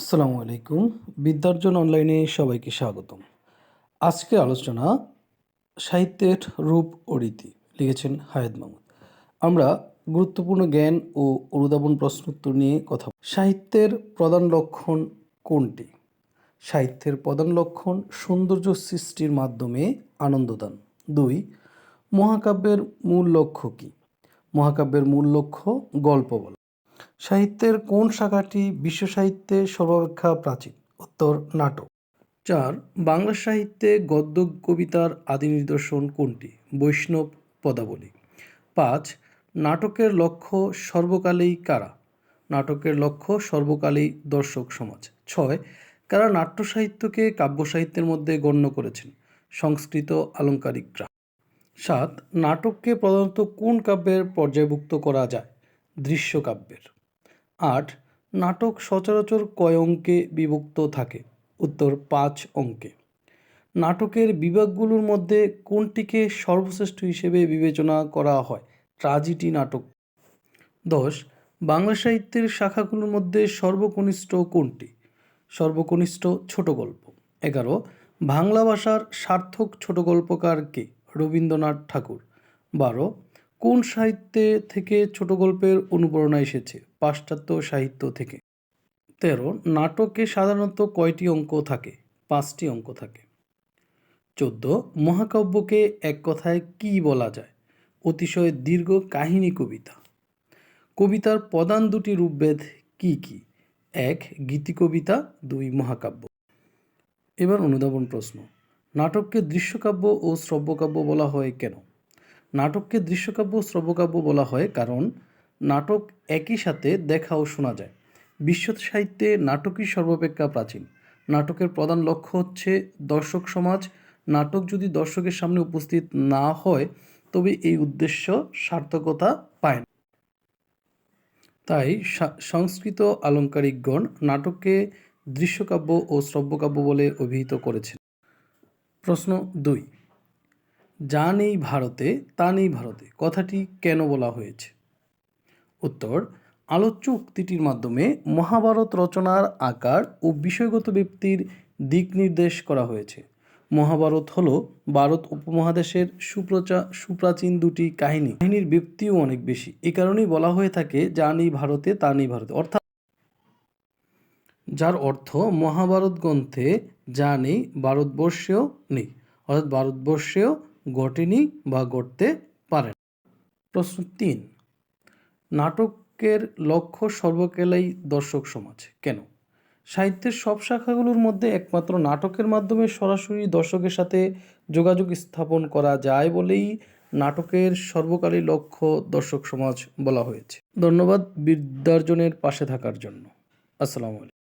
আসসালামু আলাইকুম। বিদ্যার্জন অনলাইনে সবাইকে স্বাগতম। আজকে আলোচনা সাহিত্যের রূপ ও রীতি লিখেছেন হায়াত মাহমুদ। আমরা গুরুত্বপূর্ণ জ্ঞান ও অনুধাবন প্রশ্নোত্তর নিয়ে কথা সাহিত্যের প্রধান লক্ষণ কোনটি? সাহিত্যের প্রধান লক্ষণ সৌন্দর্য সৃষ্টির মাধ্যমে আনন্দদান। দুই, মহাকাব্যের মূল লক্ষ্য কী? মহাকাব্যের মূল লক্ষ্য গল্প বলা। সাহিত্যের কোন শাখাটি বিশ্ব সাহিত্যে সর্বাপেক্ষা প্রাচীন? উত্তর, নাটক। চার, বাংলা সাহিত্যে গদ্য, কবিতার আদি নিদর্শন কোনটি? বৈষ্ণব, পদাবলী। পাঁচ, নাটকের লক্ষ্য সর্বকালেই কারা? নাটকের লক্ষ্য সর্বকালেই দর্শক সমাজ। ছয়, কারা নাট্য সাহিত্যকে কাব্য সাহিত্যের মধ্যে গণ্য করেছেন? সংস্কৃত আলঙ্কারিকরা সাত, নাটককে প্রধানত কোন কাব্যের পর্যায়ভুক্ত করা যায়? দৃশ্যকাব্যের। আট, নাটক সচরাচর কয় অঙ্কে বিভক্ত থাকে? উত্তর, পাঁচ অঙ্কে। নাটকের বিভাগগুলোর মধ্যে কোনটিকে সর্বশ্রেষ্ঠ হিসেবে বিবেচনা করা হয়? ট্রাজিডি নাটক। দশ, বাংলা সাহিত্যের শাখাগুলোর মধ্যে সর্বকনিষ্ঠ কোনটি? সর্বকনিষ্ঠ ছোট গল্প। এগারো, বাংলা ভাষার সার্থক ছোট গল্পকার কে? রবীন্দ্রনাথ ঠাকুর। বারো কোন সাহিত্যে থেকে ছোট গল্পের অনুপ্রেরণা এসেছে? পাশ্চাত্য সাহিত্য থেকে। তেরো, নাটকে সাধারণত কয়টি অঙ্ক থাকে? পাঁচটি অঙ্ক থাকে। চোদ্দ, মহাকাব্যকে এক কথায় কি বলা যায়? অতিশয় দীর্ঘ কাহিনী কবিতা। কবিতার প্রধান দুটি রূপভেদ কি কি? এক গীতি কবিতা দুই, মহাকাব্য। এবার অনুধাবন প্রশ্ন। নাটককে দৃশ্যকাব্য ও শ্রব্যকাব্য বলা হয় কেন? নাটককে দৃশ্যকাব্য শ্রব্যকাব্য বলা হয় কারণ নাটক একই সাথে দেখা ও শোনা যায়। বিশ্ব সাহিত্যে নাটকই সর্বাপেক্ষা প্রাচীন। নাটকের প্রধান লক্ষ্য হচ্ছে দর্শক সমাজ। নাটক যদি দর্শকের সামনে উপস্থিত না হয়, তবে এই উদ্দেশ্য সার্থকতা পায় না। তাই সংস্কৃত আলঙ্কারিকগণ নাটককে দৃশ্যকাব্য ও শ্রব্যকাব্য বলে অভিহিত করেছেন। প্রশ্ন দুই। যা নেই ভারতে, তা নেই ভারতে। কথাটি কেন বলা হয়েছে? উত্তর, আলোচ্য উক্তিটির মাধ্যমে মহাভারত রচনার আকার ও বিষয়গত ব্যক্তির দিক নির্দেশ করা হয়েছে। মহাভারত হল ভারত উপমহাদেশের সুপ্রচা, সুপ্রাচীন দুটি কাহিনী। কাহিনীর ব্যক্তিও অনেক বেশি। এই কারণেই বলা হয়ে থাকে, যা নেই ভারতে, তা নেই ভারতে। অর্থাৎ যার অর্থ মহাভারত গ্রন্থে যা নেই, ভারতবর্ষেও নেই। অর্থাৎ ভারতবর্ষেও ঘটেনি বা ঘটতে পারে। প্রশ্ন তিন, নাটকের লক্ষ্য সর্বকালেই দর্শক সমাজ, কেন? সাহিত্যের সব শাখাগুলোর মধ্যে একমাত্র নাটকের মাধ্যমে সরাসরি দর্শকের সাথে যোগাযোগ স্থাপন করা যায় বলেই নাটকের সর্বকালীন লক্ষ্য দর্শক সমাজ বলা হয়েছে। ধন্যবাদ বিদ্যার্জনের পাশে থাকার জন্য। আসসালামু আলাইকুম।